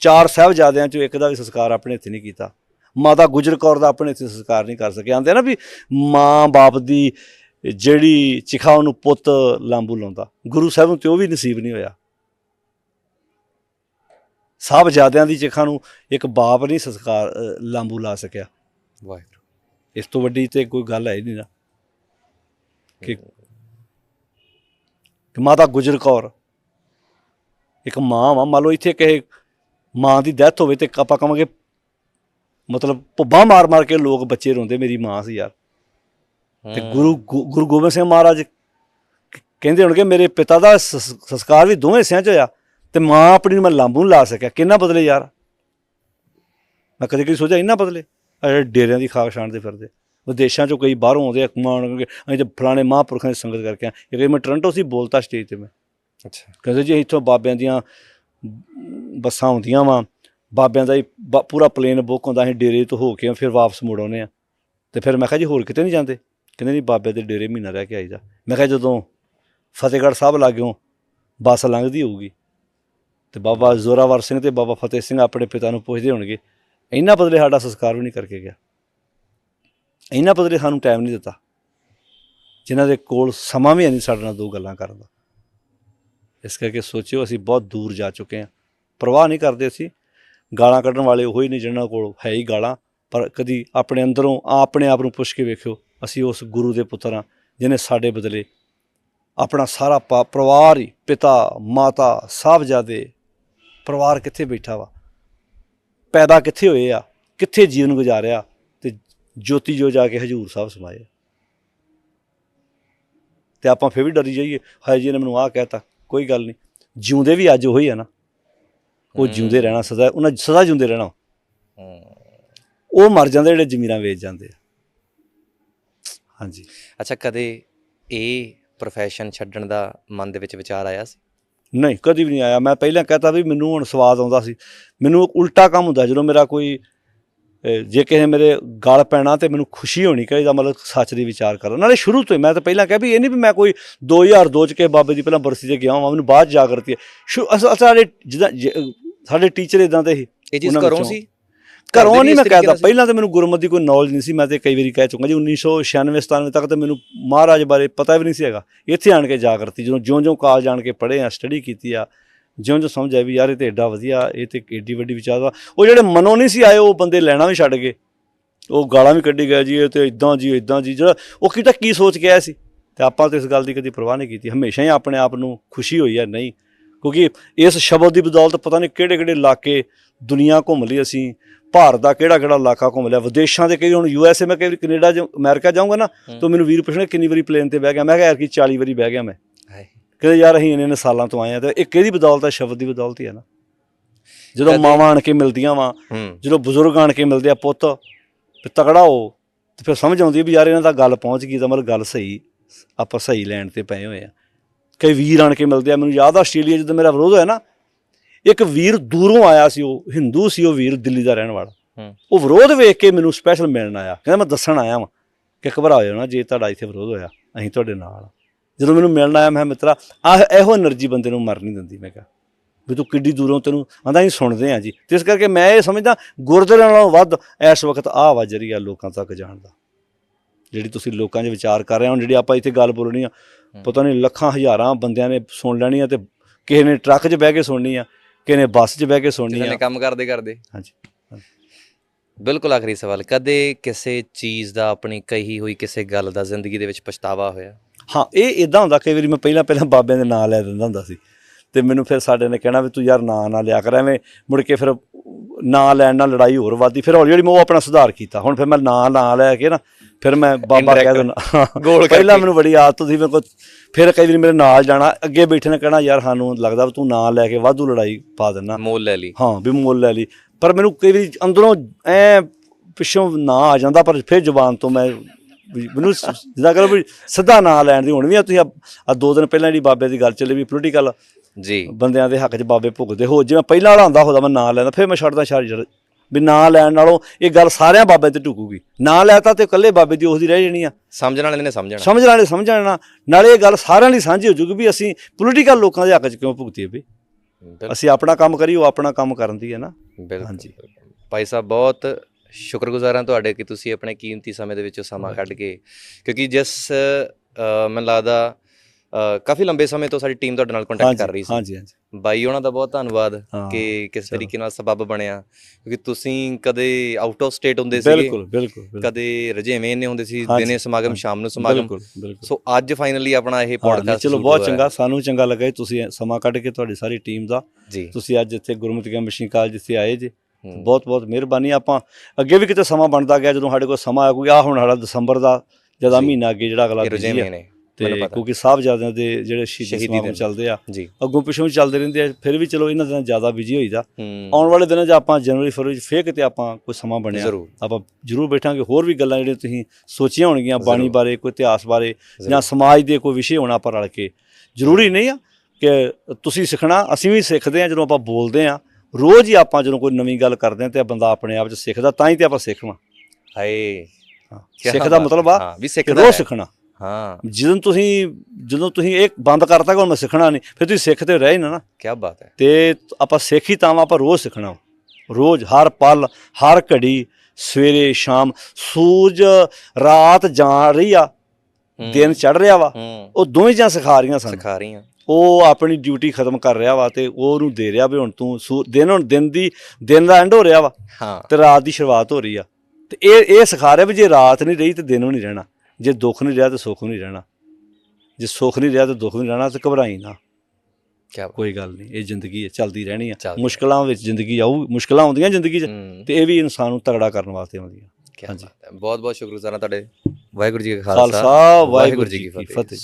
ਚਾਰ ਸਾਹਿਬਜ਼ਾਦਿਆਂ ਚੋਂ ਇੱਕ ਦਾ ਵੀ ਸੰਸਕਾਰ ਆਪਣੇ ਇੱਥੇ ਨਹੀਂ ਕੀਤਾ। ਮਾਤਾ ਗੁਜਰ ਕੌਰ ਦਾ ਆਪਣੇ ਇੱਥੇ ਸੰਸਕਾਰ ਨਹੀਂ ਕਰ ਸਕੇ ਆਂਦੇ ਨਾ ਵੀ ਮਾਂ ਬਾਪ ਦੀ ਜਿਹੜੀ ਚਿਖਾ ਉਹਨੂੰ ਪੁੱਤ ਲਾਂਬੂ ਲਾਉਂਦਾ। ਗੁਰੂ ਸਾਹਿਬ ਨੂੰ ਤੇ ਉਹ ਵੀ ਨਸੀਬ ਨਹੀਂ ਹੋਇਆ। ਸਾਹਿਬਜ਼ਾਦਿਆਂ ਦੀ ਚਿਖਾ ਨੂੰ ਇੱਕ ਬਾਪ ਨਹੀਂ ਸੰਸਕਾਰ ਲਾਂਬੂ ਲਾ ਸਕਿਆ। ਵਾਹਿਗੁਰੂ। ਇਸ ਤੋਂ ਵੱਡੀ ਤੇ ਕੋਈ ਗੱਲ ਹੈ ਨਹੀਂ ਨਾ। ਕਿ ਕਿ ਮਾਤਾ ਗੁਜਰ ਕੌਰ ਇੱਕ ਮਾਂ ਵਾ। ਮੰਨ ਲਓ ਇੱਥੇ ਕਿਸੇ ਮਾਂ ਦੀ ਡੈਥ ਹੋਵੇ ਤੇ ਆਪਾਂ ਕਹਾਂਗੇ ਮਤਲਬ ਭੁੱਬਾਂ ਮਾਰ ਮਾਰ ਕੇ ਲੋਕ ਬੱਚੇ ਰੋਂਦੇ ਮੇਰੀ ਮਾਂ ਸੀ ਯਾਰ। ਤੇ ਗੁਰੂ ਗੁਰੂ ਗੋਬਿੰਦ ਸਿੰਘ ਮਹਾਰਾਜ ਕਹਿੰਦੇ ਹੋਣਗੇ ਮੇਰੇ ਪਿਤਾ ਦਾ ਸਸ- ਸੰਸਕਾਰ ਵੀ ਦੋਵੇਂ ਹਿੱਸਿਆਂ 'ਚ ਹੋਇਆ ਤੇ ਮਾਂ ਆਪਣੀ ਨੂੰ ਮੈਂ ਲਾਂਬੂ ਲਾ ਸਕਿਆ। ਕਿੰਨਾ ਬਦਲੇ ਯਾਰ? ਮੈਂ ਕਦੇ ਕਦੇ ਸੋਚਿਆ ਇੰਨਾ ਬਦਲੇ? ਜਿਹੜੇ ਡੇਰਿਆਂ ਦੀ ਖਾਕ ਛਾਣਦੇ ਫਿਰਦੇ। ਵਿਦੇਸ਼ਾਂ 'ਚੋਂ ਕਈ ਬਾਹਰੋਂ ਆਉਂਦੇ ਆ ਕਮਾਉਣ ਕੇ ਅਸੀਂ ਤੇ ਫਲਾਣੇ ਮਹਾਂਪੁਰਖਾਂ ਦੀ ਸੰਗਤ ਕਰਕੇ ਆ ਇਹ ਮੈਂ ਟੋਰਾਂਟੋ ਸੀ ਬੋਲਤਾ ਸਟੇਜ ਤੇ ਮੈਂ। ਅੱਛਾ। ਕਹਿੰਦੇ ਜੀ ਇੱਥੋਂ ਬਾਬਿਆਂ ਦੀਆਂ ਬੱਸਾਂ ਆਉਂਦੀਆਂ ਵਾ, ਬਾਬਿਆਂ ਦਾ ਹੀ ਬ- ਪੂਰਾ ਪਲੇਨ ਬੁੱਕ ਹੁੰਦਾ, ਅਸੀਂ ਡੇਰੇ ਤੋਂ ਹੋ ਕੇ ਫਿਰ ਵਾਪਸ ਮੁੜ ਆਉਂਦੇ ਆ ਤੇ ਫਿਰ ਮੈਂ ਕਿਹਾ ਜੀ ਹੋਰ ਕਿਤੇ ਨਹੀਂ ਜਾਂਦੇ? ਕਹਿੰਦੇ ਨਹੀਂ ਬਾਬੇ ਦੇ ਡੇਰੇ ਮਹੀਨਾ ਰਹਿ ਕੇ ਆਈਦਾ। ਮੈਂ ਕਿਹਾ ਜਦੋਂ ਫਤਿਹਗੜ੍ਹ ਸਾਹਿਬ ਲਾਗਿਓ, ਬੱਸ ਲੰਘਦੀ ਹੋਊਗੀ। ਤੇ ਬਾਬਾ ਜ਼ੋਰਾਵਰ ਸਿੰਘ ਤੇ ਬਾਬਾ ਫਤਿਹ ਸਿੰਘ ਆਪਣੇ ਪਿਤਾ ਨੂੰ ਪੁੱਛਦੇ ਹੋਣਗੇ, ਇੰਨਾ ਬਦਲੇ ਸਾਡਾ ਸੰਸਕਾਰ ਵੀ ਨਹੀਂ ਕਰਕੇ ਗਿਆ। ਇੰਨਾ ਬਦਲੇ ਸਾਨੂੰ ਟਾਈਮ ਨਹੀਂ ਦਿੱਤਾ। ਜਿਨ੍ਹਾਂ ਦੇ ਕੋਲ ਸਮਾਂ ਵੀ ਹੈ ਨਹੀਂ ਸਾਡੇ ਨਾਲ ਦੋ ਗੱਲਾਂ ਕਰਨ ਦਾ। ਇਸ ਕਰਕੇ ਸੋਚਿਓ, ਅਸੀਂ ਬਹੁਤ ਦੂਰ ਜਾ ਚੁੱਕੇ ਹਾਂ। ਪਰਵਾਹ ਨਹੀਂ ਕਰਦੇ ਅਸੀਂ। ਗਾਲਾਂ ਕੱਢਣ ਵਾਲੇ ਉਹ ਹੀ ਨਹੀਂ ਜਿਹਨਾਂ ਕੋਲ ਹੈ ਹੀ ਗਾਲਾਂ। ਪਰ ਕਦੀ ਆਪਣੇ ਅੰਦਰੋਂ, ਆਪਣੇ ਆਪ ਨੂੰ ਪੁੱਛ ਕੇ ਵੇਖਿਓ, ਅਸੀਂ ਉਸ ਗੁਰੂ ਦੇ ਪੁੱਤਰ ਹਾਂ ਜਿਨੇ ਸਾਡੇ ਬਦਲੇ ਆਪਣਾ ਸਾਰਾ ਪਾ- ਪਰਿਵਾਰ ਹੀ, ਪਿਤਾ, ਮਾਤਾ ਸਾਹਿਬਜ਼ਾਦੇ ਪਰਿਵਾਰ ਕਿੱਥੇ ਬੈਠਾ ਵਾ? ਪੈਦਾ ਕਿੱਥੇ ਹੋਏ ਆ? ਕਿੱਥੇ ਜੀਵਨ ਗੁਜ਼ਾਰਿਆ? ਤੇ ਜੋਤੀ ਜੋ ਜਾ ਕੇ ਹਜੂਰ ਸਾਹਿਬ ਸਮਾਏ। ਤੇ ਆਪਾਂ ਫੇਰ ਵੀ ਡਰੀ ਜਾਈਏ। ਹਾਏ ਜੀ ਨੇ ਮੈਨੂੰ ਆਹ ਕਹਿਤਾ। ਕੋਈ ਗੱਲ ਨਹੀਂ। ਜਿਉਂਦੇ ਵੀ ਅੱਜ ਉਹੀ ਆ ਨਾ। ਉਹ ਜਿਉਂਦੇ ਰਹਿਣਾ ਸਦਾ ਉਹਨਾਂ ਸਦਾ ਜਿਉਂਦੇ ਰਹਿਣਾ। ਉਹ ਮਰ ਜਾਂਦੇ ਜਿਹੜੇ ਜ਼ਮੀਰਾਂ ਵੇਚ ਜਾਂਦੇ ਆ। ਹਾਂਜੀ। ਅੱਛਾ ਕਦੇ ਇਹ ਪ੍ਰੋਫੈਸ਼ਨ ਛੱਡਣ ਦਾ ਮਨ ਦੇ ਵਿੱਚ ਵਿਚਾਰ ਆਇਆ ਸੀ? ਨਹੀਂ ਕਦੀ ਵੀ ਨਹੀਂ ਆਇਆ। ਮੈਂ ਪਹਿਲਾਂ ਕਹਤਾ ਵੀ ਮੈਨੂੰ ਹੁਣ ਸਵਾਦ ਆਉਂਦਾ ਸੀ। ਮੈਨੂੰ ਉਲਟਾ ਕੰਮ ਹੁੰਦਾ ਜਦੋਂ ਮੇਰਾ ਕੋਈ ਜੇ ਕਿਸੇ ਮੇਰੇ ਗਲ ਪੈਣਾ ਤੇ ਮੈਨੂੰ ਖੁਸ਼ੀ ਹੋਣੀ ਕਿ ਇਹਦਾ ਮਤਲਬ ਸੱਚ ਦੀ ਵਿਚਾਰ ਕਰਾਂ ਨਾਲੇ ਸ਼ੁਰੂ ਤੋਂ ਹੀ ਮੈਂ ਤਾਂ ਪਹਿਲਾਂ ਕਿਹਾ ਵੀ ਇਹ ਨਹੀਂ ਵੀ ਮੈਂ ਕੋਈ 2002 ਚ ਕੇ ਬਾਬੇ ਦੀ ਪਹਿਲਾਂ ਬਰਸੀ ਤੇ ਗਿਆ ਹਾਂ ਮੈਨੂੰ ਬਾਅਦ 'ਚ ਜਾਗਰਤੀ ਹੈ। ਸ਼ੁ- ਅਸ- ਸਾਡੇ ਜਿੱਦਾਂ ਜ- ਸਾਡੇ ਟੀਚਰ ਇਦਾਂ ਦੇ ਸੀ ਇਹ ਚੀਜ਼ ਘਰੋਂ ਸੀ? ਘਰੋਂ ਨਹੀਂ ਮੈਂ ਇਸ ਤਰੀਕੇ ਕਹਿਤਾ ਦਾ ਸੀ? ਪਹਿਲਾਂ ਤਾਂ ਮੈਨੂੰ ਗੁਰਮਤਿ ਦੀ ਕੋਈ ਨੌਲੇਜ ਨਹੀਂ ਸੀ ਮੈਂ ਤੇ ਕਈ ਵਾਰੀ ਕਹਿ ਚੁੱਕਾ ਜੀ 1996 97 ਤੱਕ ਤਾਂ ਮੈਨੂੰ ਮਹਾਰਾਜ ਬਾਰੇ ਪਤਾ ਵੀ ਨਹੀਂ ਸੀ ਹੈਗਾ। ਇੱਥੇ ਆਣ ਕੇ ਜਾਗਰਤੀ ਜਦੋਂ ਜਿਉਂ-ਜਿਉਂ ਕਾਲਜ ਆਣ ਕੇ ਪੜ੍ਹੇ ਆ ਸਟੱਡੀ ਕੀਤੀ ਆ ਜਿਉਂ-ਜਿਉਂ ਸਮਝ ਆਇਆ ਵੀ ਯਾਰ ਇਹ ਤੇ ਐਡਾ ਵਧੀਆ ਇਹ ਤੇ ਏਡੀ ਵੱਡੀ ਵਿਚਾਰ ਦਾ ਉਹ ਜਿਹੜੇ ਮਨੋਂ ਨਹੀਂ ਸੀ ਆਏ ਉਹ ਬੰਦੇ ਲੈਣਾ ਵੀ ਛੱਡ ਗਏ। ਉਹ ਗਾਲਾਂ ਵੀ ਕੱਢੀ ਗਏ ਜੀ ਇਹ ਤੇ ਇਦਾਂ ਜੀ ਇਦਾਂ ਜੀ। ਜਿਹੜਾ ਉਹ ਕਿਤਾ ਕੀ ਸੋਚ ਕੇ ਆਇਆ ਸੀ? ਤੇ ਆਪਾਂ ਤਾਂ ਇਸ ਗੱਲ ਦੀ ਕਦੀ ਪਰਵਾਹ ਨਹੀਂ ਕੀਤੀ। ਹਮੇਸ਼ਾ ਹੀ ਆਪਣੇ ਆਪ ਨੂੰ ਖੁਸ਼ੀ ਹੋਈ ਹੈ ਨਹੀਂ। ਕਿਉਂਕਿ ਇਸ ਸ਼ਬਦ ਦੀ ਬਦੌਲਤ ਪਤਾ ਨਹੀਂ ਕਿਹੜੇ ਕਿਹੜੇ ਇਲਾਕੇ ਦੁਨੀਆ ਘੁੰਮ ਲਈ ਅਸੀਂ। ਭਾਰਤ ਦਾ ਕਿਹੜਾ ਕਿਹੜਾ ਇਲਾਕਾ ਘੁੰਮ ਲਿਆ। ਵਿਦੇਸ਼ਾਂ ਦੇ ਕਈ ਹੁਣ ਯੂ ਐਸ ਏ ਮੈਂ ਕਈ ਕੈਨੇਡਾ ਜਾਂ ਅਮਰੀਕਾ ਜਾਊਂਗਾ ਨਾ ਤਾਂ ਮੈਨੂੰ ਵੀਰ ਪੁੱਛਣੇ ਕਿੰਨੀ ਵਾਰੀ ਪਲੇਨ ਤੇ ਬਹਿ ਗਿਆ। ਮੈਂ ਕਿਹਾ ਯਾਰ ਕੀ 40 ਵਾਰੀ ਬਹਿ ਗਿਆ ਮੈਂ। ਕਹਿੰਦੇ ਯਾਰ ਅਸੀਂ ਇੰਨੇ ਇੰਨੇ ਸਾਲਾਂ ਤੋਂ ਆਏ ਆ ਤੇ ਇਹ ਕਿਹਦੀ ਬਦੌਲਤ ਹੈ ਸ਼ਬਦ ਦੀ ਬਦੌਲਤ ਹੀ ਹੈ ਨਾ। ਜਦੋਂ ਮਾਵਾਂ ਆਣ ਕੇ ਮਿਲਦੀਆਂ ਵਾ ਜਦੋਂ ਬਜ਼ੁਰਗ ਆਣ ਕੇ ਮਿਲਦੇ ਆ ਪੁੱਤ ਤੇ ਤਗੜਾ ਹੋ ਤੇ ਫਿਰ ਸਮਝ ਆਉਂਦੀ ਵੀ ਯਾਰ ਇਹਨਾਂ ਦਾ ਗੱਲ ਪਹੁੰਚ ਗਈ ਤਾਂ ਮਤਲਬ ਗੱਲ ਸਹੀ ਆਪਾਂ ਸਹੀ ਲੈਣ ਤੇ ਪਏ ਹੋਏ ਆ। ਕਈ ਵੀਰ ਆਣ ਕੇ ਮਿਲਦੇ ਆ ਮੈਨੂੰ ਯਾਦ ਆ ਆਸਟ੍ਰੇਲੀਆ ਜਦੋਂ ਮੇਰਾ ਵਿਰੋਧ ਹੋਇਆ ਨਾ ਇੱਕ ਵੀਰ ਦੂਰੋਂ ਆਇਆ ਸੀ ਉਹ ਹਿੰਦੂ ਸੀ ਉਹ ਵੀਰ ਦਿੱਲੀ ਦਾ ਰਹਿਣ ਵਾਲਾ। ਉਹ ਵਿਰੋਧ ਵੇਖ ਕੇ ਮੈਨੂੰ ਸਪੈਸ਼ਲ ਮਿਲਣ ਆਇਆ ਕਹਿੰਦਾ ਮੈਂ ਦੱਸਣ ਆਇਆ ਵਾਂ ਕਿ ਘਬਰਾਓ ਨਾ ਜੇ ਤੁਹਾਡਾ ਇੱਥੇ ਵਿਰੋਧ ਹੋਇਆ ਅਸੀਂ ਤੁਹਾਡੇ ਨਾਲ ਆ। ਜਦੋਂ ਮੈਨੂੰ ਮਿਲਣ ਆਇਆ ਮੈਂ ਮਿੱਤਰਾ ਆਹ ਇਹੋ એનર્ਜੀ ਬੰਦੇ ਨੂੰ ਮਰ ਨਹੀਂ ਦਿੰਦੀ। ਮੈਂ ਕਿਹਾ ਵੀ ਤੂੰ ਕਿੱਡੀ ਦੂਰੋਂ ਤੈਨੂੰ ਆਂਦਾ ਨਹੀਂ ਸੁਣਦੇ ਆ ਜੀ। ਤੇ ਇਸ ਕਰਕੇ ਮੈਂ ਇਹ ਸਮਝਦਾ ਗੁਰਦੁਆਰੇ ਨਾਲੋਂ ਵੱਧ ਇਸ ਵਕਤ ਆ ਵਾ ਆ ਲੋਕਾਂ ਤੱਕ ਜਾਣ ਦਾ। ਜਿਹੜੀ ਤੁਸੀਂ ਲੋਕਾਂ 'ਚ ਵਿਚਾਰ ਕਰ ਰਹੇ ਹੋ ਜਿਹੜੀ ਆਪਾਂ ਇੱਥੇ ਗੱਲ ਬੋਲਣੀ ਆ ਪਤਾ ਨਹੀਂ ਲੱਖਾਂ ਹਜ਼ਾਰਾਂ ਬੰਦਿਆਂ ਨੇ ਸੁਣ ਲੈਣੀ ਆ ਤੇ ਕਿਸੇ ਨੇ ਟਰੱਕ 'ਚ ਬਹਿ ਕੇ ਸੁਣਨੀ ਆ ਕਿਸੇ ਨੇ ਬੱਸ 'ਚ ਬਹਿ ਕੇ ਸੁਣਨੀ ਆ। ਕੰਮ ਕਰਦੇ ਕਰਦੇ। ਹਾਂਜੀ। ਬਿਲਕੁਲ ਆਖਰੀ ਸਵਾਲ ਕਦੇ ਕਿਸੇ ਚੀਜ਼ ਦਾ ਆਪਣੀ ਕਹੀ ਹੋਈ ਕਿਸੇ ਗੱਲ ਦਾ ਜ਼ਿੰਦਗੀ ਦੇ ਵਿੱਚ ਪਛਤਾਵਾ ਹੋਇਆ? ਹਾਂ ਇਹ ਇਦਾਂ ਹੁੰਦਾ ਕਈ ਵਾਰੀ ਮੈਂ ਪਹਿਲਾਂ ਪਹਿਲਾਂ ਬਾਬਿਆਂ ਦੇ ਨਾਂ ਲੈ ਦਿੰਦਾ ਹੁੰਦਾ ਸੀ। ਤੇ ਮੈਨੂੰ ਫਿਰ ਸਾਡੇ ਨੇ ਕਹਿਣਾ ਵੀ ਤੂੰ ਯਾਰ ਨਾਂ ਨਾ ਲਿਆ ਕਰ ਐਵੇਂ ਮੁੜ ਕੇ ਫਿਰ ਨਾਂ ਲੈਣ ਨਾਲ ਲੜਾਈ ਹੋਰ ਵੱਧਦੀ ਫਿਰ ਹੌਲੀ ਹੌਲੀ ਮੈਂ ਉਹ ਆਪਣਾ ਸੁਧਾਰ ਕੀਤਾ। ਹੁਣ ਫਿਰ ਮੈਂ ਨਾਂ ਨਾ ਲੈ ਕੇ ਨਾ ਫਿਰ ਮੈਂ ਬਾਬਾ ਕਹਿ ਦਿੰਦਾ ਗੋਲ ਪਹਿਲਾਂ। ਮੈਨੂੰ ਬੜੀ ਆਦਤ ਸੀ ਮੇਰੇ ਕੋਲ ਫਿਰ ਕਈ ਵਾਰੀ ਮੇਰੇ ਨਾਲ ਜਾਣਾ ਅੱਗੇ ਬੈਠੇ ਨੇ ਕਹਿਣਾ ਯਾਰ ਸਾਨੂੰ ਲੱਗਦਾ ਵੀ ਤੂੰ ਨਾਂ ਲੈ ਕੇ ਵਾਧੂ ਲੜਾਈ ਪਾ ਦਿੰਦਾ। ਮੋਲ ਲੈ ਲਈ। ਹਾਂ ਵੀ ਮੁੱਲ ਲੈ ਲਈ। ਪਰ ਮੈਨੂੰ ਕਈ ਵਾਰੀ ਅੰਦਰੋਂ ਐ ਪਿੱਛੋਂ ਨਾਂ ਆ ਜਾਂਦਾ ਪਰ ਫਿਰ ਜ਼ੁਬਾਨ ਤੋਂ ਮੈਂ ਮੈਨੂੰ ਜਿੱਦਾਂ ਕਰੋ ਵੀ ਸਿੱਧਾ ਨਾਂ ਲੈਣ ਦੀ ਹੁਣ ਵੀ ਆ ਤੁਸੀਂ ਆ ਦੋ ਦਿਨ ਪਹਿਲਾਂ ਜਿਹੜੀ ਬਾਬੇ ਦੀ ਗੱਲ ਚੱਲੀ ਵੀ ਪੋਲੀਟੀਕਲ ਜੀ। ਬੰਦਿਆਂ ਦੇ ਹੱਕ 'ਚ ਬਾਬੇ ਭੁਗਦੇ ਹੋ ਜਿਵੇਂ ਪਹਿਲਾਂ ਵਾਲਾ ਹੁੰਦਾ ਹੁੰਦਾ ਮੈਂ ਨਾਂ ਲੈਂਦਾ ਫਿਰ ਮੈਂ ਛੱਡਦਾ ਜੜ ਵੀ ਨਾਂ ਲੈਣ ਨਾਲੋਂ ਇਹ ਗੱਲ ਸਾਰਿਆਂ ਬਾਬੇ ਤੇ ਢੁਕੂਗੀ। ਨਾਂ ਲੈਤਾ ਤੇ ਇਕੱਲੇ ਬਾਬੇ ਦੀ ਉਹਦੀ ਰਹਿ ਜਾਣੀ ਆ। ਸਮਝਣ ਵਾਲੇ ਨੇ ਸਮਝਣਾ। ਸਮਝ ਲੈਣੇ ਸਮਝ ਲੈਣਾ ਨਾਲੇ ਇਹ ਗੱਲ ਸਾਰਿਆਂ ਲਈ ਸਾਂਝੀ ਹੋ ਜੂਗੀ ਵੀ ਅਸੀਂ ਪੋਲੀਟੀਕਲ ਲੋਕਾਂ ਦੇ ਹੱਕ 'ਚ ਕਿਉਂ ਭੁਗਤੀਏ ਵੀ? ਬਿਲਕੁਲ ਅਸੀਂ ਆਪਣਾ ਕੰਮ ਕਰੀ ਉਹ ਆਪਣਾ ਕੰਮ ਕਰਨ ਦੀ ਹੈ ਨਾ। ਹਾਂਜੀ। ਬਿਲਕੁਲ। ਭਾਈ ਸਾਹਿਬ ਬਹੁਤ ਸ਼ੁਕਰਗੁਜ਼ਾਰ ਹਾਂ ਤੁਹਾਡੇ ਕਿ ਤੁਸੀਂ ਆਪਣੇ ਕੀਮਤੀ ਸਮੇਂ ਦੇ ਵਿੱਚੋਂ ਸਮਾਂ ਕੱਢ ਕੇ ਕਿਉਂਕਿ ਜਿਸ ਮੈਨੂੰ ਲੱਗਦਾ ਕਾਫੀ ਲੰਬੇ ਸਮੇਂ ਤੋਂ ਸਾਡੀ ਟੀਮ ਤੁਹਾਡੇ ਨਾਲ ਕੰਟੈਕਟ ਕਰ ਰਹੀ ਸੀ। ਹਾਂਜੀ ਹਾਂਜੀ। ਬਾਈ ਉਹਨਾਂ ਦਾ ਬਹੁਤ ਧੰਨਵਾਦ ਕਿ ਕਿਸ। ਤਰੀਕੇ ਨਾਲ ਸਬਬ ਬਣਿਆ ਕਿਉਂਕਿ ਤੁਸੀਂ ਕਦੇ ਆਊਟ ਆਫ ਸਟੇਟ ਹੁੰਦੇ ਸੀਗੇ ਬਿਲਕੁਲ ਬਿਲਕੁਲ। ਕਦੇ ਰਜੇਵੇਂ ਨੇ ਹੁੰਦੇ ਸੀ ਦਿਨੇ ਸਮਾਗਮ ਸ਼ਾਮ ਨੂੰ ਸਮਾਗਮ। ਸੋ ਅੱਜ ਫਾਈਨਲੀ ਆਪਣਾ ਇਹ ਪੋਡਕਾਸਟ ਚਲੋ ਬਹੁਤ ਚੰਗਾ ਸਾਨੂੰ ਚੰਗਾ ਲੱਗਾ ਤੁਸੀਂ ਸਮਾਂ ਕੱਢ ਕੇ ਤੁਹਾਡੀ ਸਾਰੀ ਟੀਮ ਦਾ। ਤੁਸੀਂ ਅੱਜ ਇੱਥੇ ਗੁਰਮਤਿ ਮਸ਼ੀਨ ਕਾਲਜ ਜਿੱਥੇ ਆਏ ਜੇ ਬਹੁਤ ਬਹੁਤ ਮਿਹਰਬਾਨੀ ਆਪਾਂ ਅੱਗੇ ਵੀ ਕਿਤੇ ਸਮਾਂ ਬਣਦਾ ਗਿਆ ਜਦੋਂ ਸਾਡੇ ਕੋਲ ਸਮਾਂ ਆ ਕੋਈ ਆ ਹੁਣ ਸਾਡਾ ਦਸੰਬਰ ਦਾ ਜਦਾ। ਮਹੀਨਾ ਅੱਗੇ ਜਿਹੜਾ ਅਗਲਾ ਇਹ busy ਆ, ਰਜੇਵੇਂ ਨੇ ਤੇ। ਕਿਉਂਕਿ ਸਾਹਿਬਜ਼ਾਦਿਆਂ ਦੇ ਜਿਹੜੇ ਸ਼ਹੀਦੀ ਦਿਨ। ਚੱਲਦੇ ਆ ਅੱਗੋਂ ਪਿੱਛੋਂ ਵੀ ਚੱਲਦੇ ਰਹਿੰਦੇ ਆ ਫਿਰ ਵੀ ਚਲੋ ਇਹਨਾਂ ਦਿਨਾਂ ਜ਼ਿਆਦਾ ਬਿਜ਼ੀ ਹੋਈਦਾ ਹੂੰ ਆਉਣ ਵਾਲੇ ਦਿਨਾਂ 'ਚ ਆਪਾਂ ਜਨਵਰੀ ਫਰਵਰੀ 'ਚ ਫੇਰ ਕਿਤੇ ਆਪਾਂ ਕੋਈ ਸਮਾਂ ਬਣਿਆ ਆਪਾਂ ਜ਼ਰੂਰ ਬੈਠਾਂਗੇ ਹੋਰ ਵੀ ਗੱਲਾਂ ਜਿਹੜੀਆਂ ਤੁਸੀਂ ਸੋਚੀਆਂ ਹੋਣਗੀਆਂ ਬਾਣੀ। ਬਾਰੇ ਕੋਈ ਇਤਿਹਾਸ ਬਾਰੇ ਜਾਂ। ਸਮਾਜ ਦੇ ਕੋਈ ਵਿਸ਼ੇ ਹੋਣਾ ਆਪਾਂ ਰਲ ਕੇ ਜ਼ਰੂਰੀ ਨਹੀਂ ਆ ਕਿ ਤੁਸੀਂ ਸਿੱਖਣਾ ਅਸੀਂ ਵੀ ਸਿੱਖਦੇ ਆ ਜਦੋਂ ਆਪਾਂ ਬੋਲਦੇ ਆ ਰੋਜ਼ ਹੀ ਆਪਾਂ ਜਦੋਂ ਕੋਈ ਨਵੀਂ ਗੱਲ ਕਰਦੇ ਆ ਤੇ ਬੰਦਾ ਆਪਣੇ ਆਪ 'ਚ ਸਿੱਖਦਾ ਤਾਂ ਹੀ ਤੇ ਆਪਾਂ ਸਿੱਖਣਾ। ਹਾਏ ਸਿੱਖ ਦਾ ਮਤਲਬ। ਆ ਵੀ ਸਿੱਖਦਾ ਰੋਜ਼। ਸਿੱਖਣਾ। ਹਾਂ। ਜਦੋਂ ਤੁਸੀਂ ਜਦੋਂ ਤੁਸੀਂ ਇਹ ਬੰਦ ਕਰਤਾ ਕਿ ਹੁਣ ਮੈਂ ਸਿੱਖਣਾ ਨਹੀਂ ਫਿਰ ਤੁਸੀਂ ਸਿੱਖ ਤੇ ਰਹੇ ਨਾ ਨਾ। ਕੀ ਬਾਤ ਹੈ। ਤੇ ਆਪਾਂ ਸਿੱਖ ਹੀ ਤਾਂ ਆਪਾਂ ਰੋਜ਼ ਸਿੱਖਣਾ। ਰੋਜ਼ ਹਰ ਪਲ ਹਰ ਘੜੀ ਸਵੇਰੇ ਸ਼ਾਮ ਸੂਰਜ ਰਾਤ ਜਾ ਰਹੀ ਆ ਦਿਨ ਚੜ ਰਿਹਾ ਵਾ ਉਹ ਦੋਵੇਂ ਜਾਂ ਸਿਖਾ ਰਹੀਆਂ ਸਾਨੂੰ। ਸਿਖਾ ਰਹੀ ਹਾਂ ਉਹ ਆਪਣੀ ਡਿਊਟੀ ਖਤਮ ਕਰ ਰਿਹਾ ਵਾ ਤੇ ਉਹ ਉਹਨੂੰ ਦੇ ਰਿਹਾ ਵੀ ਹੁਣ ਤੂੰ ਦਿਨ ਹੁਣ ਦਿਨ ਦੀ ਦਿਨ ਦਾ ਐਂਡ ਹੋ ਰਿਹਾ ਵਾ ਹਾਂ। ਤੇ ਰਾਤ ਦੀ ਸ਼ੁਰੂਆਤ ਹੋ ਰਹੀ ਆ। ਤੇ ਇਹ ਇਹ ਸਿਖਾ ਰਿਹਾ ਵੀ ਜੇ ਰਾਤ ਨਹੀਂ ਰਹੀ ਤੇ ਦਿਨ ਵੀ ਨਹੀਂ ਰਹਿਣਾ। ਜੇ ਦੁੱਖ ਨਹੀਂ ਰਿਹਾ ਤੇ ਸੁੱਖ ਨਹੀਂ ਰਹਿਣਾ। ਜੇ ਸੁੱਖ ਨਹੀਂ ਰਿਹਾ ਤੇ ਦੁੱਖ ਨਹੀਂ ਰਹਿਣਾ ਤੇ ਘਬਰਾਈ ਨਾ। ਕੋਈ ਗੱਲ ਨਹੀਂ ਇਹ ਜ਼ਿੰਦਗੀ ਹੈ ਚੱਲਦੀ ਰਹਿਣੀ ਆ। ਮੁਸ਼ਕਲਾਂ ਵਿੱਚ ਜ਼ਿੰਦਗੀ ਆਊ ਮੁਸ਼ਕਲਾਂ ਆਉਂਦੀਆਂ ਜ਼ਿੰਦਗੀ 'ਚ ਤੇ ਇਹ ਵੀ ਇਨਸਾਨ ਨੂੰ ਤਗੜਾ ਕਰਨ ਵਾਸਤੇ ਆਉਂਦੀਆਂ। ਹਾਂਜੀ। ਬਹੁਤ ਬਹੁਤ ਸ਼ੁਕਰਗੁਜ਼ਾਰ ਹਾਂ ਤੁਹਾਡੇ। ਵਾਹਿਗੁਰੂ ਜੀ ਕਾ ਖਾਲਸਾ। ਵਾਹਿਗੁਰੂ ਜੀ ਕੀ ਫਤਿਹ।